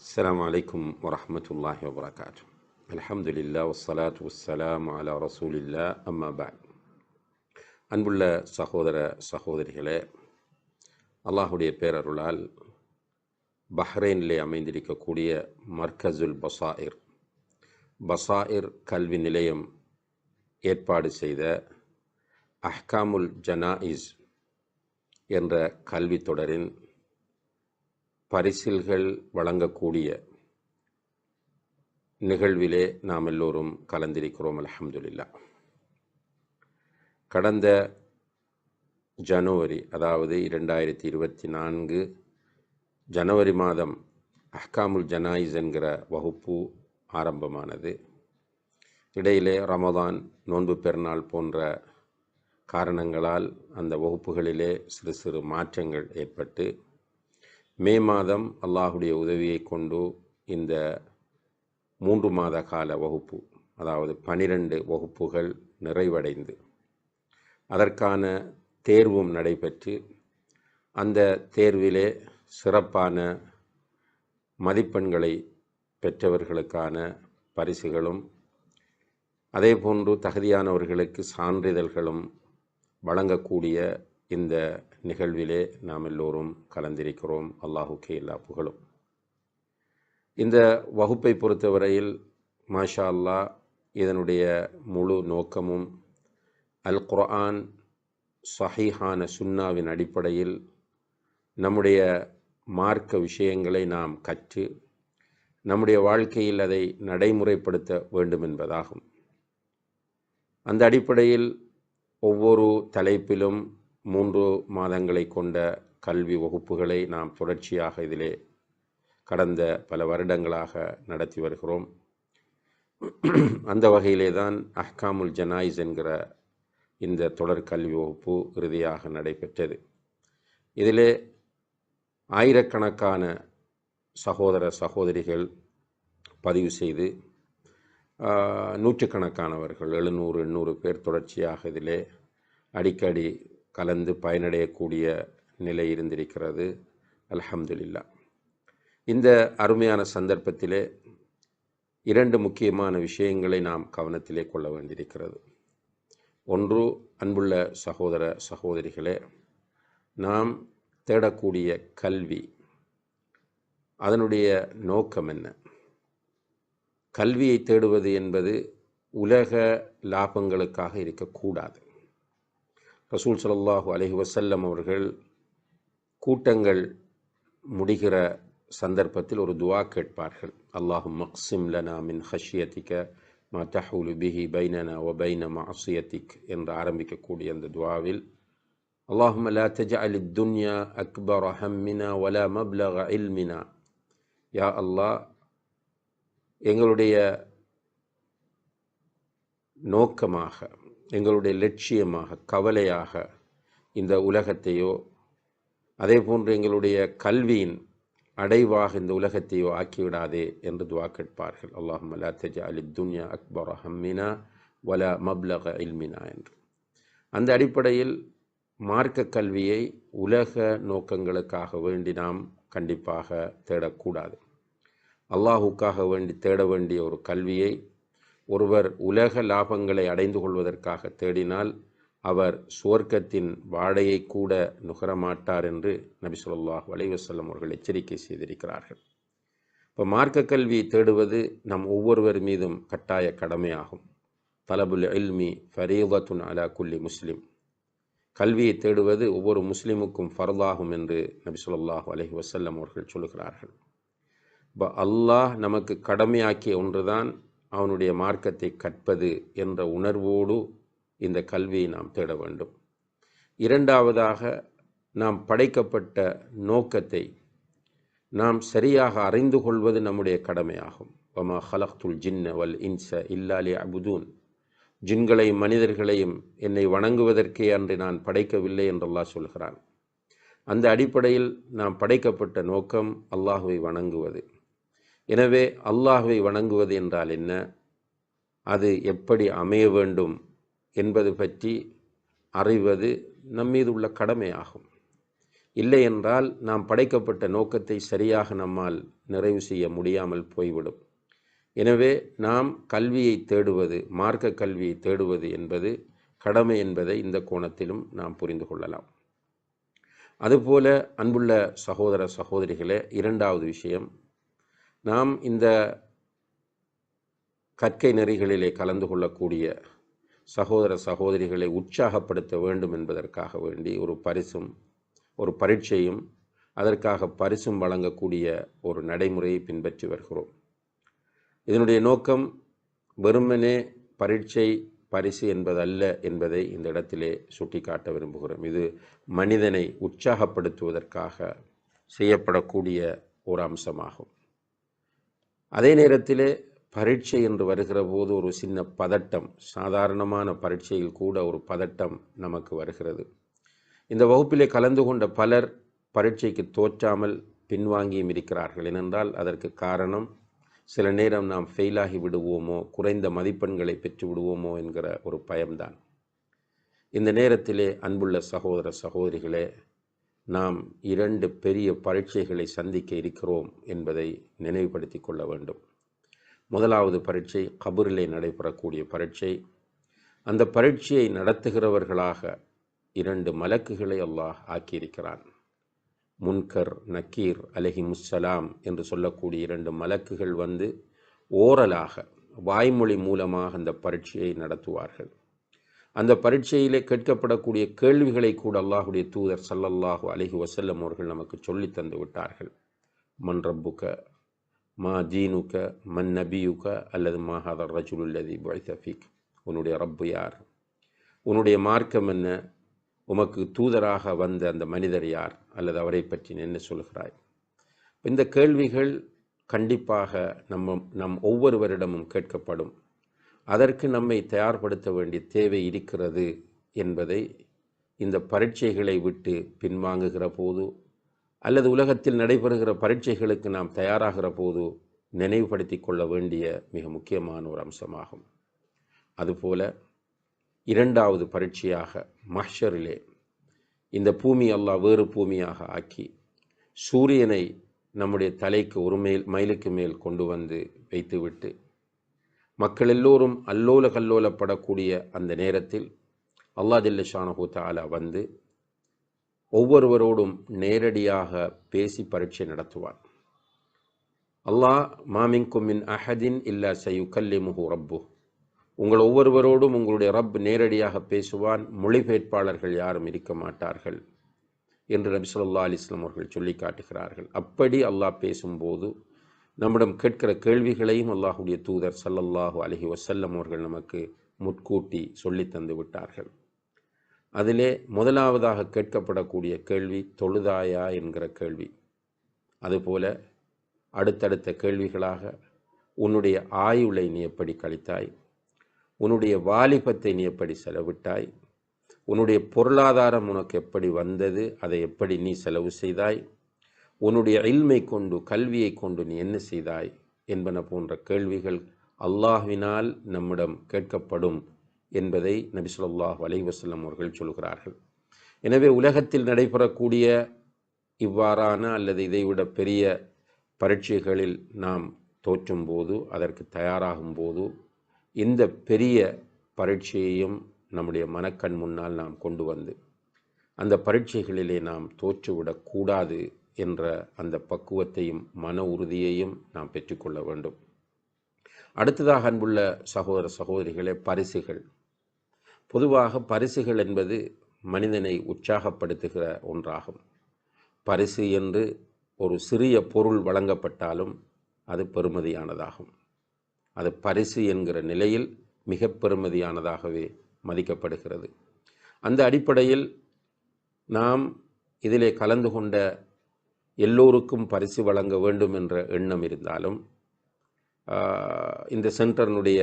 السلام عليكم ورحمة الله وبركاته الحمد لله والصلاة والسلام على رسول الله أما بعد அன்புள்ள சகோதர சகோதரிகளே அல்லாஹுடைய பேரருளால் பஹ்ரைனிலே அமைந்திருக்கக்கூடிய மர்கசுல் பசாயிர் பசாயிர் கல்வி நிலையம் ஏற்பாடு செய்த அஹ்காமுல் ஜனாயிஸ் என்ற கல்வி தொடரின் பரிசில்கள் வழங்கக்கூடிய நிகழ்விலே நாம் எல்லோரும் கலந்திருக்கிறோம் அலமதுல்லா கடந்த ஜனவரி அதாவது இரண்டாயிரத்தி இருபத்தி நான்கு ஜனவரி மாதம் அஹ்காமுல் ஜனாயிஸ் என்கிற வகுப்பு ஆரம்பமானது. இடையிலே ரமதான் நோன்பு பெருநாள் போன்ற காரணங்களால் அந்த வகுப்புகளிலே சிறு சிறு மாற்றங்கள் ஏற்பட்டு மே மாதம் அல்லாஹுடைய உதவியை கொண்டு இந்த மூன்று மாத கால வகுப்பு அதாவது பனிரெண்டு வகுப்புகள் நிறைவடைந்து அதற்கான தேர்வும் நடைபெற்று அந்த தேர்விலே சிறப்பான மதிப்பெண்களை பெற்றவர்களுக்கான பரிசுகளும் அதேபோன்று தகுதியானவர்களுக்கு சான்றிதழ்களும் வழங்கக்கூடிய இந்த நிகழ்விலே நாம் எல்லோரும் கலந்திருக்கிறோம். அல்லாஹுக்கே எல்லா புகழும். இந்த வகுப்பை பொறுத்தவரையில் மாஷா அல்லா இதனுடைய முழு நோக்கமும் அல் குர்ஆன் சஹீஹான சுன்னாவின் அடிப்படையில் நம்முடைய மார்க்க விஷயங்களை நாம் கற்று நம்முடைய வாழ்க்கையில் அதை நடைமுறைப்படுத்த வேண்டும் என்பதாகும். அந்த அடிப்படையில் ஒவ்வொரு தலைப்பிலும் மூன்று மாதங்களை கொண்ட கல்வி வகுப்புகளை நாம் தொடர்ச்சியாக இதிலே கடந்த பல வருடங்களாக நடத்தி வருகிறோம். அந்த வகையிலே தான் அஹ்காமுல் ஜனாயிஸ் என்கிற இந்த தொடர் கல்வி வகுப்பு இறுதியாக நடைபெற்றது. இதிலே ஆயிரக்கணக்கான சகோதர சகோதரிகள் பதிவு செய்து நூற்றுக்கணக்கானவர்கள் எழுநூறு எண்ணூறு பேர் தொடர்ச்சியாக இதிலே அடிக்கடி கலந்து பயனடையக்கூடிய நிலை இருந்திருக்கிறது. அல்ஹம்துலில்லா. இந்த அருமையான சந்தர்ப்பத்திலே இரண்டு முக்கியமான விஷயங்களை நாம் கவனத்திலே கொள்ள வேண்டியிருக்கிறது. ஒன்று அன்புள்ள சகோதர சகோதரிகளே நாம் தேடக்கூடிய கல்வி அதனுடைய நோக்கம் என்ன? கல்வியை தேடுவது என்பது உலக லாபங்களுக்காக இருக்கக்கூடாது. ரசூல் சல்லாஹூ அலஹி வசல்லம் அவர்கள் கூட்டங்கள் முடிகிற சந்தர்ப்பத்தில் ஒரு துவா கேட்பார்கள் அல்லாஹும் மக்சிம் லனா மின் ஹஷியத்திக்க மா தஹூலு பிஹி பைனனா ஒ பைன மாசியத்திக் என்று ஆரம்பிக்கக்கூடிய அந்த துவாவில் اللهم لا تجعل الدنيا أكبر همنا ولا مبلغ علمنا யா அல்லாஹ் எங்களுடைய நோக்கமாக எங்களுடைய லட்சியமாக கவலையாக இந்த உலகத்தையோ அதே போன்று எங்களுடைய கல்வியின் அடைவாக இந்த உலகத்தையோ ஆக்கிவிடாதே என்று துவா கேட்பார்கள். அல்லாஹும் அல்லா தஜா அலி துன்யா அக்பர் ஹம்மினா வல மப்லக இல்மினா என்று. அந்த அடிப்படையில் மார்க்க கல்வியை உலக நோக்கங்களுக்காக வேண்டி நாம் கண்டிப்பாக தேடக்கூடாது. அல்லாஹுக்காக வேண்டி தேட வேண்டிய ஒரு கல்வியை ஒருவர் உலக லாபங்களை அடைந்து கொள்வதற்காக தேடினால் அவர் சுவர்க்கத்தின் வாடையை கூட நுகரமாட்டார் என்று நபி சொல்லாஹ் வலைவசல்லம் அவர்கள் எச்சரிக்கை செய்திருக்கிறார்கள். இப்போ மார்க்க கல்வி தேடுவது நம் ஒவ்வொருவர் மீதும் கட்டாய கடமையாகும். தலபுல் இல்மி ஃபரீவத்துன் அலா குல்லி முஸ்லிம். கல்வியை தேடுவது ஒவ்வொரு முஸ்லிமுக்கும் ஃபர்தாகும் என்று நபி சொல்லாஹ் அலஹி வசல்லம் அவர்கள் சொல்லுகிறார்கள். இப்போ அல்லாஹ் நமக்கு கடமையாக்கிய ஒன்றுதான் அவனுடைய மார்க்கத்தை கற்பது என்ற உணர்வோடு இந்த கல்வியை நாம் தேட வேண்டும். இரண்டாவதாக நாம் படைக்கப்பட்ட நோக்கத்தை நாம் சரியாக அறிந்து கொள்வது நம்முடைய கடமையாகும். வமா ஹலக்துல் ஜின்ன வல் இன்ச இல்லாலி அபுதூன் ஜின்களையும் மனிதர்களையும் என்னை வணங்குவதற்கே அன்று நான் படைக்கவில்லை என்றெல்லாம் சொல்கிறான். அந்த அடிப்படையில் நாம் படைக்கப்பட்ட நோக்கம் அல்லாஹுவை வணங்குவது. எனவே அல்லாஹுவை வணங்குவது என்றால் என்ன? அது எப்படி அமைய வேண்டும் என்பது பற்றி அறிவது நம்மீது உள்ள கடமையாகும். இல்லை என்றால் நாம் படைக்கப்பட்ட நோக்கத்தை சரியாக நம்மால் நிறைவு செய்ய முடியாமல் போய்விடும். எனவே நாம் கல்வியை தேடுவது மார்க்க கல்வியை தேடுவது என்பது கடமை என்பதை இந்த கோணத்திலும் நாம் புரிந்து கொள்ளலாம். அதுபோல அன்புள்ள சகோதர சகோதரிகளே இரண்டாவது விஷயம் நாம் இந்த கற்கை நெறிகளிலே கலந்து கொள்ளக்கூடிய சகோதர சகோதரிகளை உற்சாகப்படுத்த வேண்டும் என்பதற்காக வேண்டி ஒரு பரிசும் ஒரு பரீட்சையும் அதற்காக பரிசும் வழங்கக்கூடிய ஒரு நடைமுறையை பின்பற்றி வருகிறோம். இதனுடைய நோக்கம் வெறுமனே பரீட்சை பரிசு என்பதல்ல என்பதை இந்த இடத்திலே சுட்டிக்காட்ட விரும்புகிறோம். இது மனிதனை உற்சாகப்படுத்துவதற்காக செய்யப்படக்கூடிய ஒரு அம்சமாகும். அதே நேரத்திலே பரீட்சை என்று வருகிற போது ஒரு சின்ன பதட்டம் சாதாரணமான பரீட்சையில் கூட ஒரு பதட்டம் நமக்கு வருகிறது. இந்த வகுப்பிலே கலந்து கொண்ட பலர் பரீட்சைக்கு தோற்றாமல் பின்வாங்கியும் இருக்கிறார்கள். ஏனென்றால் அதற்கு காரணம் சில நேரம் நாம் ஃபெயிலாகி விடுவோமோ குறைந்த மதிப்பெண்களை பெற்று விடுவோமோ என்கிற ஒரு பயம்தான். இந்த நேரத்திலே அன்புள்ள சகோதர சகோதரிகளே நாம் இரண்டு பெரிய பரீட்சைகளை சந்திக்க இருக்கிறோம் என்பதை நினைவுபடுத்தி கொள்ள வேண்டும். முதலாவது பரீட்சை கபூரிலே நடைபெறக்கூடிய பரீட்சை. அந்த பரீட்சையை நடத்துகிறவர்களாக இரண்டு மலக்குகளை அல்லாஹ் ஆக்கியிருக்கிறான். முன்கர் நக்கீர் அலஹி முஸ்ஸலாம் என்று சொல்லக்கூடிய இரண்டு மலக்குகள் வந்து ஓரலாக வாய்மொழி மூலமாக அந்த பரீட்சையை நடத்துவார்கள். அந்த பரீட்சையிலே கேட்கப்படக்கூடிய கேள்விகளை கூட அல்லாஹுடைய தூதர் சல்லல்லாஹு அலஹி வசல்லம் அவர்கள் நமக்கு சொல்லி தந்து விட்டார்கள். மன் ரப்புக்க மா ஜீனுக்க மன் நபியுக்க அல்லது மாஹாதர் ரஜுலுல்லதி பைசஃபிக் உன்னுடைய ரப்பு யார்? உன்னுடைய மார்க்கம் என்ன? உமக்கு தூதராக வந்த அந்த மனிதர் யார்? அல்லது அவரை பற்றி என்ன சொல்கிறாய்? இந்த கேள்விகள் கண்டிப்பாக நம்ம நம் ஒவ்வொருவரிடமும் கேட்கப்படும். அதற்கு நம்மை தயார்படுத்த வேண்டிய தேவை இருக்கிறது என்பதை இந்த பரீட்சைகளை விட்டு பின்வாங்குகிற போது அல்லது உலகத்தில் நடைபெறுகிற பரீட்சைகளுக்கு நாம் தயாராகிற போது நினைவுபடுத்தி கொள்ள வேண்டிய மிக முக்கியமான ஒரு அம்சமாகும். அதுபோல இரண்டாவது பரீட்சையாக மஹ்ஷரிலே இந்த பூமி அல்லாஹ் வேறு பூமியாக ஆக்கி சூரியனை நம்முடைய தலைக்கு ஒரு மேல் மைலுக்கு மேல் கொண்டு வந்து வைத்துவிட்டு மக்கள் எல்லோரும் அல்லோல கல்லோலப்படக்கூடிய அந்த நேரத்தில் அல்லா ஜில்லஷானஹூ தாலா வந்து ஒவ்வொருவரோடும் நேரடியாக பேசி பரீட்சை நடத்துவார் அல்லாஹ் மாமிங்கும் மின் அஹதின் இல்லா சயுகல்லிமுஹு ரப்பு. உங்கள் ஒவ்வொருவரோடும் உங்களுடைய ரப் நேரடியாக பேசுவான் மொழிபெயர்ப்பாளர்கள் யாரும் இருக்க மாட்டார்கள் என்று நபி சொல்லா அலிஸ்லாம் அவர்கள் சொல்லி காட்டுகிறார்கள். அப்படி அல்லாஹ் பேசும்போது நம்மிடம் கேட்கிற கேள்விகளையும் அல்லாஹுடைய தூதர் சல்லல்லாஹு அலஹி வசல்லம் அவர்கள் நமக்கு முட்கூட்டி சொல்லி தந்து விட்டார்கள். அதிலே முதலாவதாக கேட்கப்படக்கூடிய கேள்வி தொழுதாயா? என்கிற கேள்வி. அதுபோல அடுத்தடுத்த கேள்விகளாக உன்னுடைய ஆயுளை நீ எப்படி கழித்தாய்? உன்னுடைய வாலிபத்தை நீ எப்படி செலவிட்டாய்? உன்னுடைய பொருளாதாரம் உனக்கு எப்படி வந்தது? அதை எப்படி நீ செலவு செய்தாய்? உன்னுடைய இல்மை கொண்டு கல்வியை கொண்டு நீ என்ன செய்தாய் என்பன போன்ற கேள்விகள் அல்லாஹ்வினால் நம்மிடம் கேட்கப்படும் என்பதை நபி சொல்லாஹ் அவர்கள் சொல்கிறார்கள். எனவே உலகத்தில் நடைபெறக்கூடிய இவ்வாறான அல்லது இதைவிட பெரிய பரீட்சைகளில் நாம் தோற்றும் போது அதற்கு தயாராகும் போது இந்த பெரிய பரீட்சையையும் நம்முடைய மனக்கண் முன்னால் நாம் கொண்டு வந்து அந்த பரீட்சைகளிலே நாம் தோற்றுவிடக்கூடாது என்ற அந்த பக்குவத்தையும் மன உறுதியையும் நாம் பெற்றுக்கொள்ள வேண்டும். அடுத்ததாக அன்புள்ள சகோதர சகோதரிகளே பரிசுகள். பொதுவாக பரிசுகள் என்பது மனிதனை உற்சாகப்படுத்துகிற ஒன்றாகும். பரிசு என்று ஒரு சிறிய பொருள் வழங்கப்பட்டாலும் அது பெருமதியானதாகும் அது பரிசு என்கிற நிலையில் மிக பெருமதியானதாகவே மதிக்கப்படுகிறது. அந்த அடிப்படையில் நாம் இதிலே கலந்து கொண்ட எல்லோருக்கும் பரிசு வழங்க வேண்டும் என்ற எண்ணம் இருந்தாலும் இந்த சென்டர்னுடைய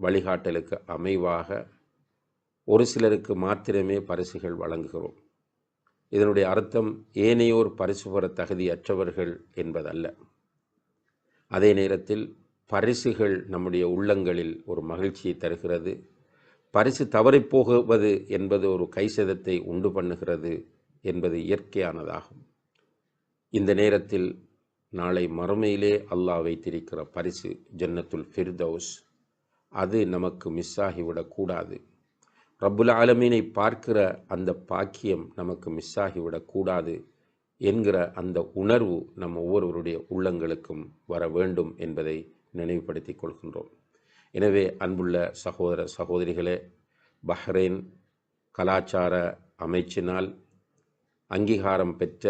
வழிகாட்டலுக்கு அமைவாக ஒரு சிலருக்கு மாத்திரமே பரிசுகள் வழங்குகிறோம். இதனுடைய அர்த்தம் ஏனையோர் பரிசு பெற தகுதியற்றவர்கள் என்பதல்ல. அதே நேரத்தில் பரிசுகள் நம்முடைய உள்ளங்களில் ஒரு மகிழ்ச்சியை தருகிறது. பரிசு தவறிப்போகுவது என்பது ஒரு கைசதத்தை உண்டு பண்ணுகிறது என்பது இயற்கையானதாகும். இந்த நேரத்தில் நாளை மறுமையிலே அல்லாஹ் வைத்திருக்கிற பரிசு ஜன்னத்துல் ஃபிர்தௌஸ். அது நமக்கு மிஸ் ஆகிவிடக்கூடாது ரப்புல் ஆலமீனை பார்க்கிற அந்த பாக்கியம் நமக்கு மிஸ் ஆகிவிடக்கூடாது என்கிற அந்த உணர்வு நம் ஒவ்வொருவருடைய உள்ளங்களுக்கும் வர வேண்டும் என்பதை நினைவுபடுத்திக் கொள்கின்றோம். எனவே அன்புள்ள சகோதர சகோதரிகளே பஹ்ரைன் கலாச்சார அமைச்சினால் அங்கீகாரம் பெற்ற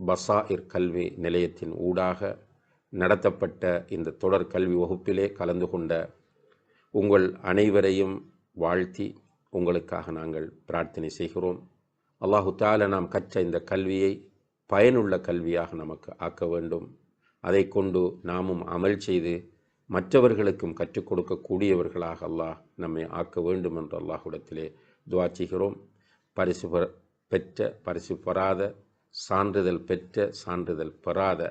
பசாயிர் கல்வி நிலையத்தின் ஊடாக நடத்தப்பட்ட இந்த தொடர் கல்வி வகுப்பிலே கலந்து கொண்ட உங்கள் அனைவரையும் வாழ்த்தி உங்களுக்காக நாங்கள் பிரார்த்தனை செய்கிறோம். அல்லாஹு தால நாம் கற்ற இந்த கல்வியை பயனுள்ள கல்வியாக நமக்கு ஆக்க வேண்டும். அதை கொண்டு நாமும் அமல் செய்து மற்றவர்களுக்கும் கற்றுக் கொடுக்கக்கூடியவர்களாக அல்லாஹ் நம்மை ஆக்க வேண்டும் என்று அல்லாஹுடத்திலே துவா செய்கிறோம். பரிசு பெற்ற பரிசு பெறாத சான்றிதழ் பெற்ற சான்றிதழ் பெறாத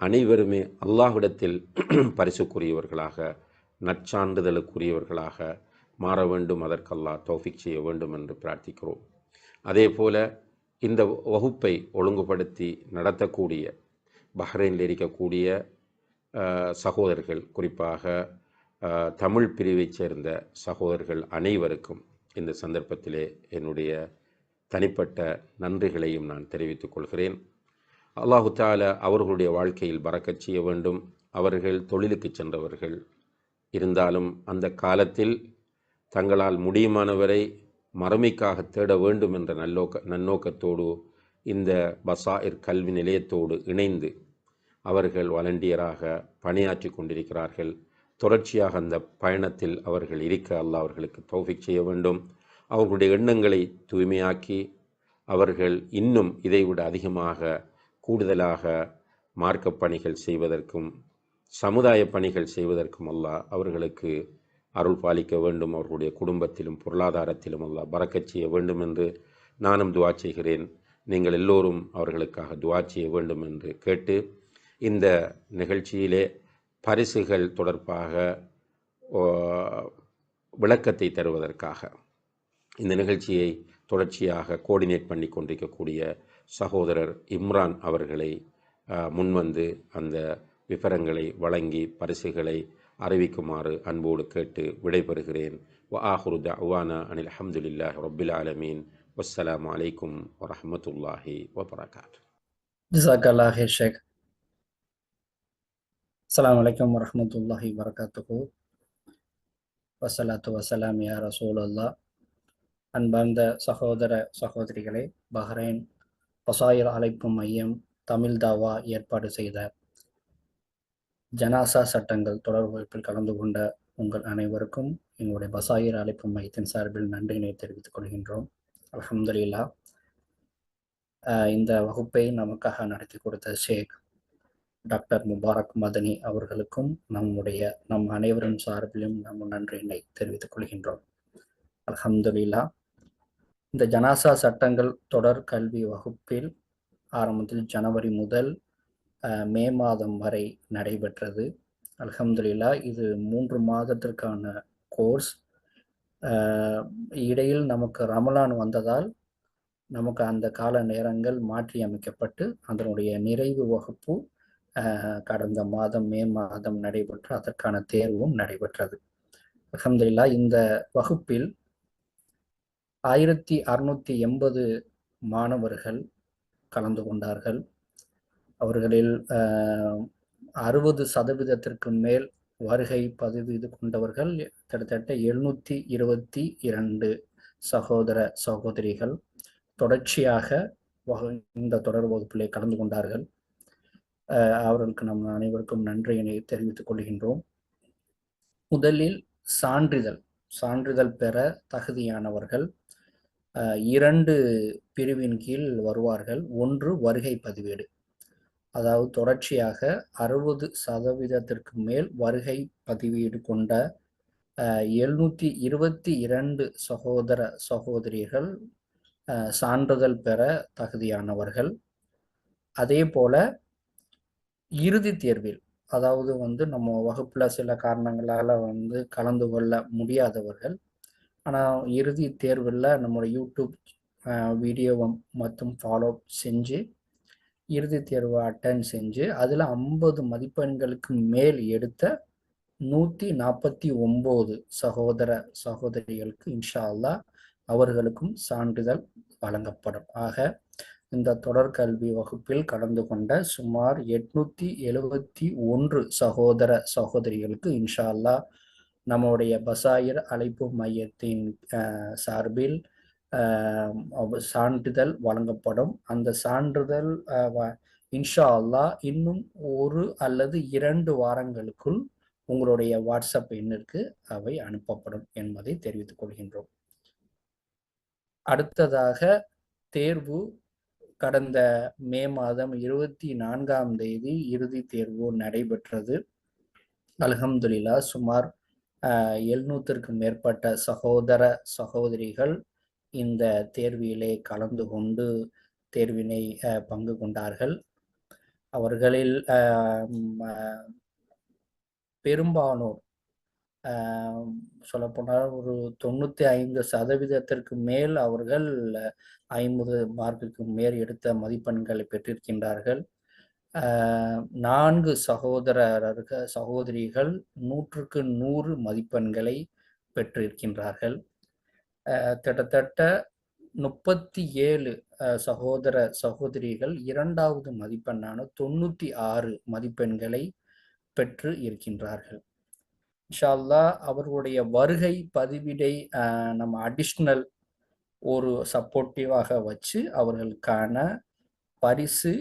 அனைவருமே அல்லாஹ்விடத்தில் பரிசுக்குரியவர்களாக நற்சான்றிதழுக்குரியவர்களாக மாற வேண்டும். அதற்கல்லா தௌஃபிக் செய்ய வேண்டும் என்று பிரார்த்திக்கிறோம். அதே போல இந்த வகுப்பை ஒழுங்குபடுத்தி நடத்தக்கூடிய பஹ்ரைனில் இருக்கக்கூடிய சகோதரர்கள் குறிப்பாக தமிழ் பிரிவைச் சேர்ந்த சகோதரர்கள் அனைவருக்கும் இந்த சந்தர்ப்பத்திலே என்னுடைய தனிப்பட்ட நன்றிகளையும் நான் தெரிவித்துக் கொள்கிறேன். அல்லாஹு தால அவர்களுடைய வாழ்க்கையில் பறக்கச் செய்ய வேண்டும். அவர்கள் தொழிலுக்கு சென்றவர்கள் இருந்தாலும் அந்த காலத்தில் தங்களால் முடியுமானவரை மறுமைக்காக தேட வேண்டும் என்ற நல்லோக்க நன்னோக்கத்தோடு இந்த பசாயிர் கல்வி நிலையத்தோடு இணைந்து அவர்கள் வாலண்டியராக பணியாற்றி கொண்டிருக்கிறார்கள். தொடர்ச்சியாக அந்த பயணத்தில் அவர்கள் இருக்க அல்ல அவர்களுக்கு தௌஃபிக் செய்ய வேண்டும். அவர்களுடைய எண்ணங்களை தூய்மையாக்கி அவர்கள் இன்னும் இதைவிட அதிகமாக கூடுதலாக மார்க்க பணிகள் செய்வதற்கும் சமுதாய பணிகள் செய்வதற்கும் அல்லாஹ் அவர்களுக்கு அருள் பாலிக்க வேண்டும். அவர்களுடைய குடும்பத்திலும் பொருளாதாரத்திலும் அல்லாஹ் பறக்கச் செய்ய வேண்டும் என்று நானும் துவா செய்கிறேன். நீங்கள் எல்லோரும் அவர்களுக்காக துவா செய்ய வேண்டும் என்று கேட்டு இந்த நிகழ்ச்சியிலே பரிசுகள் தொடர்பாக விளக்கத்தை தருவதற்காக. இந்த நிகழ்ச்சியை தொடர்ச்சியாக கோஆர்டினேட் பண்ணி கொண்டிருக்கக்கூடிய சகோதரர் இம்ரான் அவர்களை முன்வந்து அந்த விவரங்களை வழங்கி பரிசுகளை அறிவிக்குமாறு அன்போடு கேட்டு விடைபெறுகிறேன். வ ஆஹுரு தவானா அனில் அஹமதுல்லாஹ் ரொபில் ஆலமீன். வஸ்ஸலாம் அலைக்கும் வரமத்துல்லாஹி வபரகாத். ஜிசாக்கல்லாஹ் ஷேக் அஸ்லாம் வலைக்கம் வரமத்துல்லாஹி வரகாத்துக்கு வசலாத்து வசலாம் யா ரசூல் அல்லா அன்பார்ந்த சகோதர சகோதரிகளே பஹ்ரைன் பசாயர் அழைப்பு மையம் தமிழ் தாவா ஏற்பாடு செய்த ஜனாசா சட்டங்கள் தொடர் வகுப்பில் கலந்து கொண்ட உங்கள் அனைவருக்கும் எங்களுடைய பசாயிர் அழைப்பு மையத்தின் சார்பில் நன்றியினை தெரிவித்துக் கொள்கின்றோம். அலமதுல்லா இந்த வகுப்பை நமக்காக நடத்தி கொடுத்த ஷேக் டாக்டர் முபாரக் மதனி அவர்களுக்கும் நம்முடைய நம் அனைவரின் சார்பிலும் நம் நன்றியினை தெரிவித்துக் கொள்கின்றோம். அலமதுல்லா இந்த ஜனாசா சட்டங்கள் தொடர் கல்வி வகுப்பில் ஆரம்பத்தில் ஜனவரி முதல் மே மாதம் வரை நடைபெற்றது. அலமதுல்லா இது மூன்று மாதத்திற்கான கோர்ஸ். இடையில் நமக்கு ரமலான் வந்ததால் நமக்கு அந்த கால நேரங்கள் மாற்றி அமைக்கப்பட்டு அதனுடைய நிறைவு வகுப்பு கடந்த மாதம் மே மாதம் நடைபெற்று அதற்கான தேர்வும் நடைபெற்றது. அலமதுல்லா இந்த வகுப்பில் ஆயிரத்தி அறுநூத்தி எண்பது மாணவர்கள் கலந்து கொண்டார்கள். அவர்களில் அறுபது சதவீதத்திற்கு மேல் வருகை பதிவு கொண்டவர்கள். கிட்டத்தட்ட எழுநூத்தி இருபத்தி இரண்டு சகோதர சகோதரிகள் தொடர்ச்சியாக இந்த தொடர் வகுப்பிலே கலந்து கொண்டார்கள். அவர்களுக்கு நம் அனைவருக்கும் நன்றியினை தெரிவித்துக் கொள்கின்றோம். முதலில் சான்றிதழ். சான்றிதழ் பெற தகுதியானவர்கள் இரண்டு பிரிவின் கீழ் வருவார்கள். ஒன்று வருகை பதிவேடு. அதாவது தொடர்ச்சியாக அறுபது சதவீதத்திற்கு மேல் வருகை பதிவீடு கொண்ட எழுநூற்றி இருபத்தி இரண்டு சகோதர சகோதரிகள் சான்றிதழ் பெற தகுதியானவர்கள். அதே போல இறுதி தேர்வில் அதாவது வந்து நம்ம வகுப்புல சில காரணங்களால வந்து கலந்து கொள்ள முடியாதவர்கள் ஆனால் இறுதி தேர்வில் நம்மளோட யூடியூப் வீடியோவை மட்டும் ஃபாலோ செஞ்சு இறுதி தேர்வை அட்டன் செஞ்சு அதில் ஐம்பது மதிப்பெண்களுக்கு மேல் எடுத்த நூற்றி நாற்பத்தி ஒம்பது சகோதர சகோதரிகளுக்கு இன்ஷா அல்லாஹ் அவர்களுக்கும் சான்றிதழ் வழங்கப்படும். ஆக இந்த தொடர்கல்வி வகுப்பில் கலந்து கொண்ட சுமார் எட்நூத்தி எழுபத்தி ஒன்று சகோதர சகோதரிகளுக்கு இன்ஷா அல்லாஹ் நம்முடைய பசாயிர் அழைப்பு மையத்தின் சார்பில் சான்றிதழ் வழங்கப்படும். அந்த சான்றிதழ் இன்ஷா அல்லாஹ் இன்னும் ஒரு அல்லது இரண்டு வாரங்களுக்குள் உங்களுடைய வாட்ஸ்அப் எண்ணிற்கு அவை அனுப்பப்படும் என்பதை தெரிவித்துக் கொள்கின்றோம். அடுத்ததாக தேர்வு கடந்த மே மாதம் இருபத்தி நான்காம் தேதி இறுதி தேர்வு நடைபெற்றது. அலகம்துல்லா சுமார் எழுநூத்திற்கும் மேற்பட்ட சகோதர சகோதரிகள் இந்த தேர்விலே கலந்து கொண்டு தேர்வினை பங்கு கொண்டார்கள். அவர்களில் பெரும்பாலோர் சொல்லப்போனால் ஒரு தொண்ணூற்றி ஐந்து சதவீதத்திற்கு மேல் அவர்கள் ஐம்பது மார்க்குக்கு மேல் எடுத்த மதிப்பெண்களை பெற்றிருக்கின்றார்கள். நான்கு சகோதரர்கள் சகோதரிகள் நூற்றுக்கு நூறு மதிப்பெண்களை பெற்றிருக்கின்றார்கள். கிட்டத்தட்ட முப்பத்தி ஏழு சகோதர சகோதரிகள் இரண்டாவது மதிப்பெண்ணான தொண்ணூற்றி ஆறு மதிப்பெண்களை பெற்று இருக்கின்றார்கள். இன்ஷால்லா அவர்களுடைய வருகை பதிவிடை நம்ம அடிஷ்னல் ஒரு சப்போர்ட்டிவாக வச்சு அவர்களுக்கான பரிசு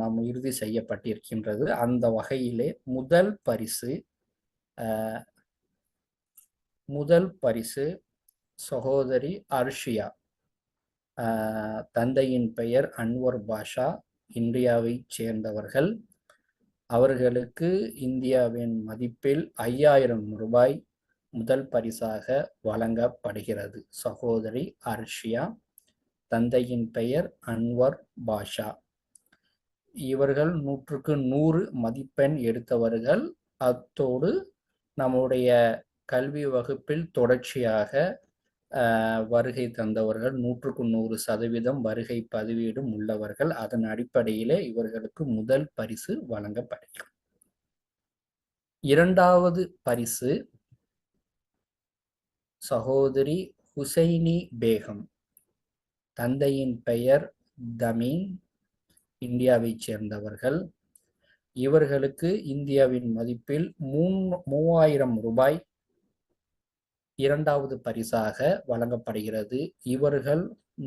நாம் இறுதி செய்யப்பட்டிருக்கின்றது. அந்த வகையிலே முதல் பரிசு முதல் பரிசு சகோதரி அர்ஷியா. தந்தையின் பெயர் அன்வர் பாஷா இந்தியாவைச் சேர்ந்தவர்கள். அவர்களுக்கு இந்தியாவின் மதிப்பில் ஐயாயிரம் ரூபாய் முதல் பரிசாக வழங்கப்படுகிறது. சகோதரி அர்ஷியா தந்தையின் பெயர் அன்வர் பாஷா. இவர்கள் நூற்றுக்கு நூறு மதிப்பெண் எடுத்தவர்கள். அத்தோடு நம்முடைய கல்வி வகுப்பில் தொடர்ச்சியாக ஆஹ், வருகை தந்தவர்கள் நூற்றுக்கு நூறு சதவீதம் வருகை பதிவீடும் உள்ளவர்கள். அதன் அடிப்படையிலே இவர்களுக்கு முதல் பரிசு வழங்கப்படுகிறது. இரண்டாவது பரிசு சகோதரி ஹுசைனி பேகம். தந்தையின் பெயர் தமீன். இந்தியாவைச் சேர்ந்தவர்கள். இவர்களுக்கு இந்தியாவின் மதிப்பில் மூணு மூவாயிரம் ரூபாய் இரண்டாவது பரிசாக வழங்கப்படுகிறது. இவர்கள்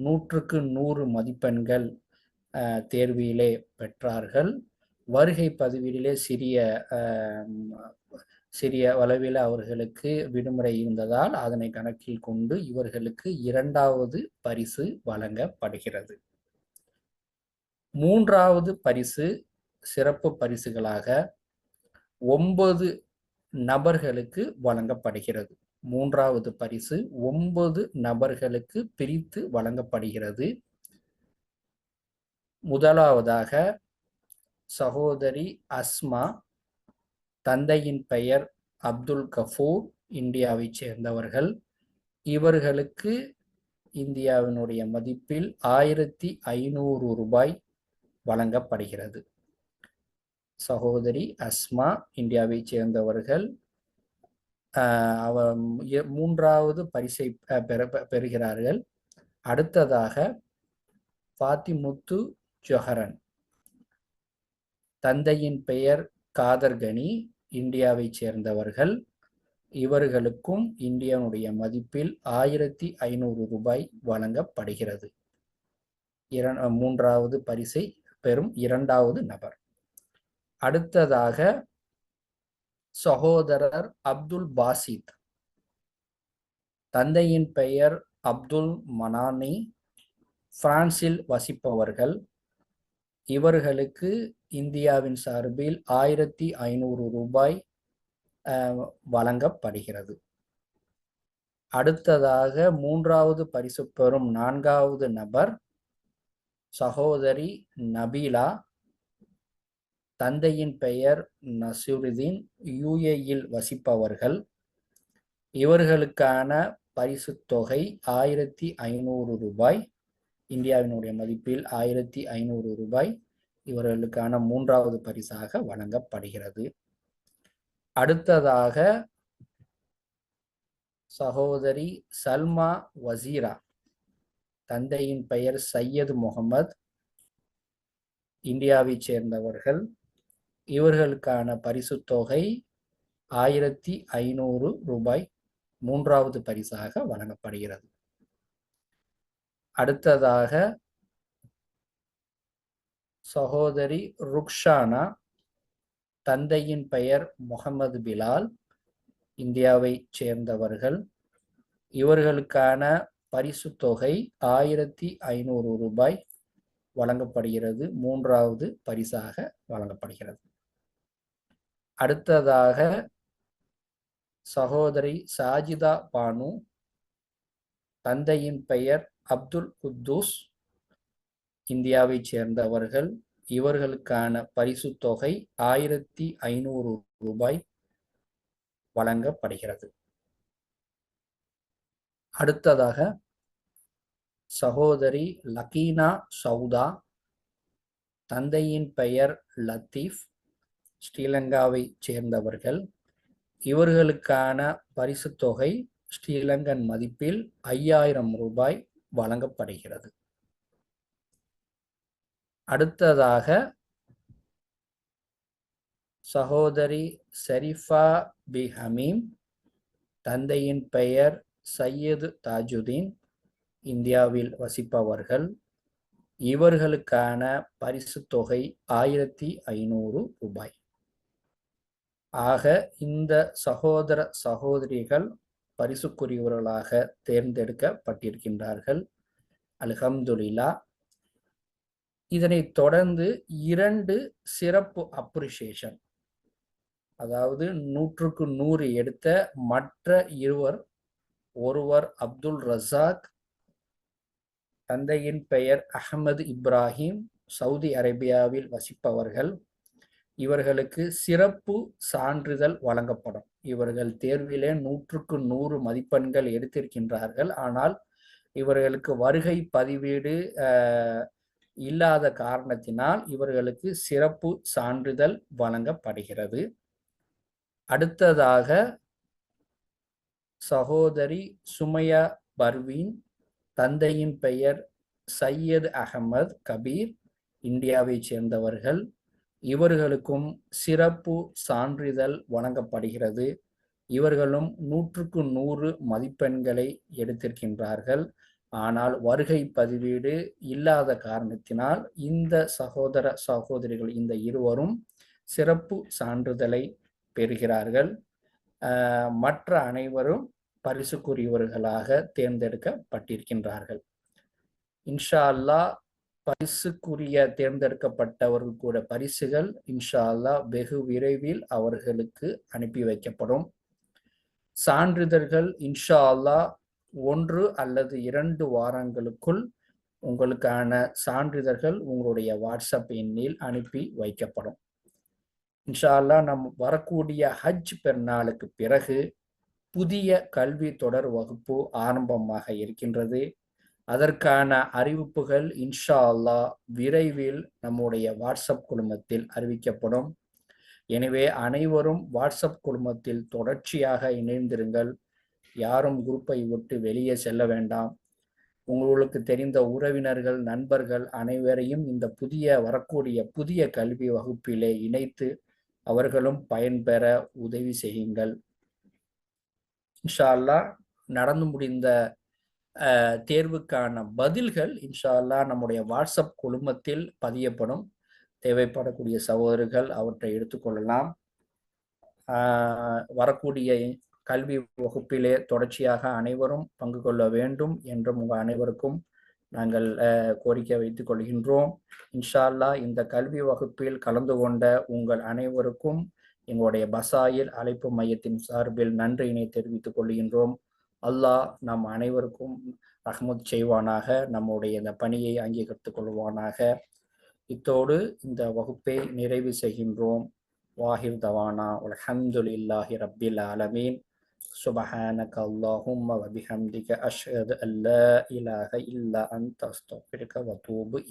நூற்றுக்கு நூறு மதிப்பெண்கள் தேர்விலே பெற்றார்கள். வருகை பதிவீடிலே சிறிய சிறிய அளவில் அவர்களுக்கு விடுமுறை இருந்ததால் அதனை கணக்கில் கொண்டு இவர்களுக்கு இரண்டாவது பரிசு வழங்கப்படுகிறது. மூன்றாவது பரிசு சிறப்பு பரிசுகளாக ஒன்பது நபர்களுக்கு வழங்கப்படுகிறது. மூன்றாவது பரிசு ஒன்பது நபர்களுக்கு பிரித்து வழங்கப்படுகிறது. முதலாவதாக சகோதரி அஸ்மா தந்தையின் பெயர் அப்துல் கஃபூர் இந்தியாவைச் சேர்ந்தவர்கள். இவர்களுக்கு இந்தியாவினுடைய மதிப்பில் ஆயிரத்தி ஐநூறு ரூபாய் வழங்கப்படுகிறது. சகோதரி அஸ்மா இந்தியாவைச் சேர்ந்தவர்கள் அவ மூன்றாவது பரிசை பெற பெறுகிறார்கள். அடுத்ததாக ஃபாத்திமுத்து ஜொஹரன். தந்தையின் பெயர் காதர்கனி இந்தியாவைச் சேர்ந்தவர்கள். இவர்களுக்கும் இந்தியனுடைய மதிப்பில் ஆயிரத்தி ஐநூறு ரூபாய் வழங்கப்படுகிறது. இர மூன்றாவது பரிசை பெறும் இரண்டாவது நபர். அடுத்ததாக சகோதரர் அப்துல் பாசித். தந்தையின் பெயர் அப்துல் மனானி. பிரான்சில் வசிப்பவர்கள். இவர்களுக்கு இந்தியாவின் சார்பில் ஆயிரத்தி ஐநூறு ரூபாய் வழங்கப்படுகிறது. அடுத்ததாக மூன்றாவது பரிசு பெறும் நான்காவது நபர் சகோதரி நபீலா தந்தையின் பெயர் நசீருதீன் யுஏயில் வசிப்பவர்கள். இவர்களுக்கான பரிசுத் தொகை ஆயிரத்தி ஐநூறு ரூபாய். இந்தியாவினுடைய மதிப்பில் ஆயிரத்தி ஐநூறு ரூபாய். இவர்களுக்கான மூன்றாவது பரிசாக வழங்கப்படுகிறது. அடுத்ததாக சகோதரி சல்மா வசீரா தந்தையின் பெயர் சையது முகமது. இந்தியாவைச் சேர்ந்தவர்கள். இவர்களுக்கான பரிசுத் தொகை ஆயிரத்தி ஐநூறு ரூபாய். மூன்றாவது பரிசாக வழங்கப்படுகிறது. அடுத்ததாக சகோதரி ருக்ஷானா. தந்தையின் பெயர் முகமது பிலால். இந்தியாவைச் சேர்ந்தவர்கள். இவர்களுக்கான பரிசு தொகை ஆயிரத்தி ஐநூறு ரூபாய் வழங்கப்படுகிறது. மூன்றாவது பரிசாக வழங்கப்படுகிறது. அடுத்ததாக சகோதரி சாஜிதா பானு தந்தையின் பெயர் அப்துல் குத்தூஸ் இந்தியாவைச் சேர்ந்தவர்கள். இவர்களுக்கான பரிசு தொகை ஆயிரத்தி ஐநூறு ரூபாய் வழங்கப்படுகிறது. அடுத்ததாக சகோதரி லக்கீனா சவுதா தந்தையின் பெயர் லத்தீஃப் ஸ்ரீலங்காவை சேர்ந்தவர்கள். இவர்களுக்கான பரிசு தொகை ஸ்ரீலங்கன் மதிப்பில் ஐயாயிரம் ரூபாய் வழங்கப்படுகிறது. அடுத்ததாக சகோதரி சரிஃபா பி ஹமீம் தந்தையின் பெயர் சையது தாஜுதீன் இந்தியாவில் வசிப்பவர்கள். இவர்களுக்கான பரிசு தொகை ஆயிரத்தி ஐநூறு ரூபாய். ஆக இந்த சகோதர சகோதரிகள் பரிசுக்குரியவர்களாக தேர்ந்தெடுக்கப்பட்டிருக்கின்றார்கள். அல்ஹம்துலில்லா. இதனைத் தொடர்ந்து இரண்டு சிறப்பு அப்ரிசியேஷன். அதாவது நூற்றுக்கு நூறு எடுத்த மற்ற இருவர் ஒருவர் அப்துல் ரசாக் தந்தையின் பெயர் அகமது இப்ராஹிம் சவுதி அரேபியாவில் வசிப்பவர்கள். இவர்களுக்கு சிறப்பு சான்றிதழ் வழங்கப்படும். இவர்கள் தேர்விலே நூற்றுக்கு நூறு மதிப்பெண்கள் எடுத்திருக்கின்றார்கள். ஆனால் இவர்களுக்கு வருகை பதிவீடு இல்லாத காரணத்தினால் இவர்களுக்கு சிறப்பு சான்றிதழ் வழங்கப்படுகிறது. அடுத்ததாக சகோதரி சுமையா பர்வீன் தந்தையின் பெயர் சையத் அகமது கபீர் இந்தியாவைச் சேர்ந்தவர்கள். இவர்களுக்கும் சிறப்பு சான்றிதழ் வழங்கப்படுகிறது. இவர்களும் நூற்றுக்கு நூறு மதிப்பெண்களை எடுத்திருக்கின்றார்கள். ஆனால் வருகை பதிவீடு இல்லாத காரணத்தினால் இந்த சகோதர சகோதரிகள் இந்த இருவரும் சிறப்பு சான்றிதழை பெறுகிறார்கள். மற்ற அனைவரும் பரிசுக்குரியவர்களாக தேர்ந்தெடுக்கப்பட்டிருக்கின்றார்கள். இன்ஷா அல்லா பரிசுக்குரிய தேர்ந்தெடுக்கப்பட்டவர்கள் கூட பரிசுகள் இன்ஷா அல்லா வெகு விரைவில் அவர்களுக்கு அனுப்பி வைக்கப்படும். சான்றிதழ்கள் இன்ஷா அல்லா ஒன்று அல்லது இரண்டு வாரங்களுக்குள் உங்களுக்கான சான்றிதழ்கள் உங்களுடைய வாட்ஸ்அப் எண்ணில் அனுப்பி வைக்கப்படும். இன்ஷா அல்லா நம் வரக்கூடிய ஹஜ் பெருநாளுக்கு பிறகு புதிய கல்வி தொடர் வகுப்பு ஆரம்பமாக இருக்கின்றது. அதற்கான அறிவிப்புகள் இன்ஷா அல்லா விரைவில் நம்முடைய வாட்ஸ்அப் குழுமத்தில் அறிவிக்கப்படும். எனவே அனைவரும் வாட்ஸ்அப் குழுமத்தில் தொடர்ச்சியாக இணைந்திருங்கள். யாரும் குரூப்பை விட்டு வெளியே செல்ல வேண்டாம். உங்களுக்கு தெரிந்த உறவினர்கள் நண்பர்கள் அனைவரையும் இந்த புதிய வரக்கூடிய புதிய கல்வி வகுப்பிலே இணைத்து அவர்களும் பயன்பெற உதவி செய்யுங்கள். இன்ஷா அல்லா நடந்து முடிந்த தேர்வுக்கான பதில்கள் இன்ஷா அல்லா நம்முடைய வாட்ஸ்அப் குழுமத்தில் பதியப்படும். தேவைப்படக்கூடிய சகோதரர்கள் அவற்றை எடுத்துக்கொள்ளலாம் வரக்கூடிய கல்வி வகுப்பிலே தொடர்ச்சியாக அனைவரும் பங்கு கொள்ள வேண்டும் என்றும் உங்கள் அனைவருக்கும் நாங்கள் கோரிக்கை வைத்துக் கொள்கின்றோம். இன்ஷால்லா இந்த கல்வி வகுப்பில் கலந்து கொண்ட உங்கள் அனைவருக்கும் எங்களுடைய பசாயில் அழைப்பு மையத்தின் சார்பில் நன்றியினை தெரிவித்துக் கொள்கின்றோம் அல்லாஹ் நம் அனைவருக்கும் ரஹ்மத் செய்வானாக நம்முடைய இந்த பணியை அங்கீகரித்துக் கொள்வானாக இத்தோடு இந்த வகுப்பை நிறைவு செய்கின்றோம் வாஹிர் தவானா அலமதுல்லாஹி ரப்பில் ஆலமீன் سبحانك اللهم وبحمدك أشهد أن لا إله إلا أنت أستغفرك وأتوب إليك